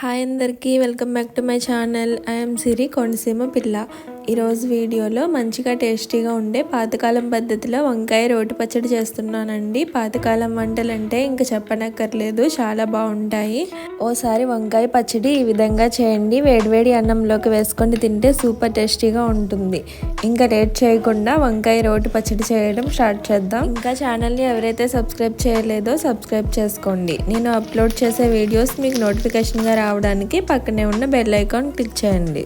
Hi అందరికీ welcome back to my channel. I'm Siri Konaseema పిల్ల. ఈరోజు వీడియోలో మంచిగా టేస్టీగా ఉండే పాతకాలం పద్ధతిలో వంకాయ రోటి పచ్చడి చేస్తున్నానండి. పాతకాలం వంటలు అంటే ఇంకా చెప్పనక్కర్లేదు చాలా బాగుంటాయి. ఓసారి వంకాయ పచ్చడి ఈ విధంగా చేయండి. వేడివేడి అన్నంలోకి వేసుకొని తింటే సూపర్ టేస్టీగా ఉంటుంది. ఇంకా లేట్ చేయకుండా వంకాయ రోటి పచ్చడి చేయడం స్టార్ట్ చేద్దాం. ఇంకా ఛానల్ని ఎవరైతే సబ్స్క్రైబ్ చేయలేదో సబ్స్క్రైబ్ చేసుకోండి. నేను అప్లోడ్ చేసే వీడియోస్ మీకు నోటిఫికేషన్గా రావడానికి పక్కనే ఉన్న బెల్ ఐకాన్ క్లిక్ చేయండి.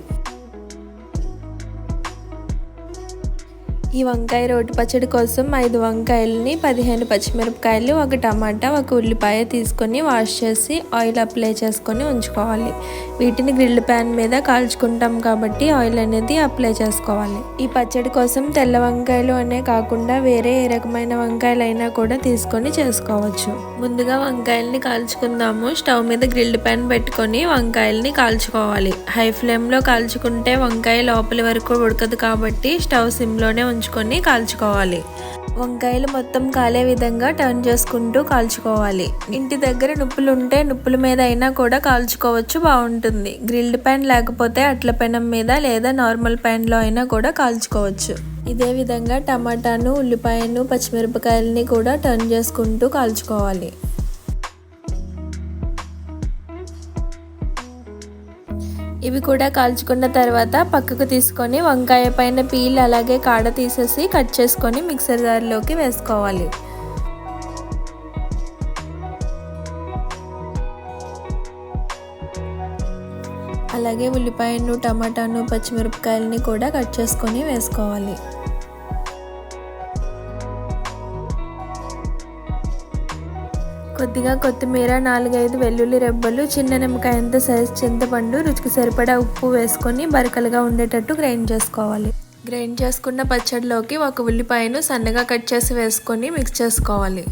ఈ వంకాయ రోటి పచ్చడి కోసం ఐదు వంకాయలని పదిహేను పచ్చిమిరపకాయలు ఒక టమాటా ఒక ఉల్లిపాయ తీసుకొని వాష్ చేసి ఆయిల్ అప్లై చేసుకొని ఉంచుకోవాలి. వీటిని గ్రిల్ ప్యాన్ మీద కాల్చుకుంటాం కాబట్టి ఆయిల్ అనేది అప్లై చేసుకోవాలి. ఈ పచ్చడి కోసం తెల్ల వంకాయలు అనే కాకుండా వేరే ఏ రకమైన వంకాయలైనా కూడా తీసుకొని చేసుకోవచ్చు. ముందుగా వంకాయల్ని కాల్చుకుందాము. స్టవ్ మీద గ్రిల్డ్ ప్యాన్ పెట్టుకొని వంకాయల్ని కాల్చుకోవాలి. హై ఫ్లేమ్లో కాల్చుకుంటే వంకాయ లోపలి వరకు ఉడకదు కాబట్టి స్టవ్ సిమ్లోనే ఉంచుకొని కాల్చుకోవాలి. వంకాయలు మొత్తం కాలే విధంగా టర్న్ చేసుకుంటూ కాల్చుకోవాలి. ఇంటి దగ్గర నుప్పులు ఉంటే నుప్పుల మీద అయినా కూడా కాల్చుకోవచ్చు బాగుంటుంది. గ్రిల్డ్ ప్యాన్ లేకపోతే అట్ల పెనం మీద లేదా నార్మల్ ప్యాన్లో అయినా కూడా కాల్చుకోవచ్చు. ఇదే విధంగా టమాటాను ఉల్లిపాయను పచ్చిమిరపకాయలని కూడా టర్న్ చేసుకుంటూ కాల్చుకోవాలి. ఇవి కూడా కాల్చుకున్న తర్వాత పక్కకు తీసుకొని వంకాయ పైన పీల్ అలాగే కాడ తీసేసి కట్ చేసుకొని మిక్సర్ జార్లోకి వేసుకోవాలి. అలాగే ఉల్లిపాయను టమాటాను పచ్చిమిరపకాయలని కూడా కట్ చేసుకొని వేసుకోవాలి. కొద్దిగా కొత్తిమీర నాలుగైదు వెల్లుల్లి రెబ్బలు చిన్న నిమ్మకాయంత సైజ్ చింతపండు రుచికి సరిపడా ఉప్పు వేసుకొని బరకలుగా ఉండేటట్టు గ్రైండ్ చేసుకోవాలి. గ్రైండ్ చేసుకున్న పచ్చడిలోకి ఒక ఉల్లిపాయను సన్నగా కట్ చేసి వేసుకొని మిక్స్ చేసుకోవాలి.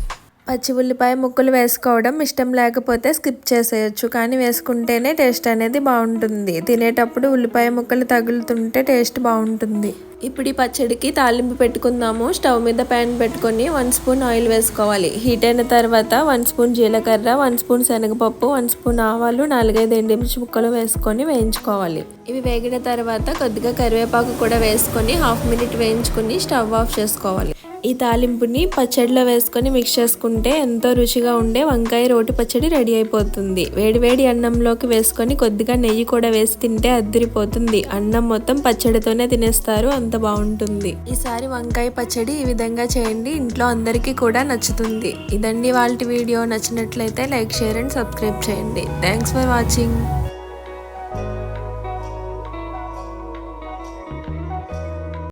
పచ్చి ఉల్లిపాయ ముక్కలు వేసుకోవడం ఇష్టం లేకపోతే స్కిప్ చేసేయచ్చు కానీ వేసుకుంటేనే టేస్ట్ అనేది బాగుంటుంది. తినేటప్పుడు ఉల్లిపాయ ముక్కలు తగులుతుంటే టేస్ట్ బాగుంటుంది. ఇప్పుడు ఈ పచ్చడికి తాలింపు పెట్టుకుందాము. స్టవ్ మీద ప్యాన్ పెట్టుకొని వన్ స్పూన్ ఆయిల్ వేసుకోవాలి. హీట్ అయిన తర్వాత వన్ స్పూన్ జీలకర్ర వన్ స్పూన్ శనగపప్పు వన్ స్పూన్ ఆవాలు నాలుగైదు ఎండిమిర్చి ముక్కలు వేసుకొని వేయించుకోవాలి. ఇవి వేగిన తర్వాత కొద్దిగా కరివేపాకు కూడా వేసుకొని హాఫ్ మినిట్ వేయించుకొని స్టవ్ ఆఫ్ చేసుకోవాలి. ఈ తాలింపుని పచ్చడిలో వేసుకొని మిక్స్ చేసుకుంటే ఎంతో రుచిగా ఉండే వంకాయ రోటి పచ్చడి రెడీ అయిపోతుంది. వేడివేడి అన్నంలోకి వేసుకొని కొద్దిగా నెయ్యి కూడా వేసి తింటే అద్దరిపోతుంది. అన్నం మొత్తం పచ్చడితోనే తినేస్తారు అంత బాగుంటుంది. ఈసారి వంకాయ పచ్చడి ఈ విధంగా చేయండి ఇంట్లో అందరికీ కూడా నచ్చుతుంది. ఇదండి వాళ్ళ వీడియో. నచ్చినట్లయితే లైక్ షేర్ అండ్ సబ్స్క్రైబ్ చేయండి. Thanks for watching.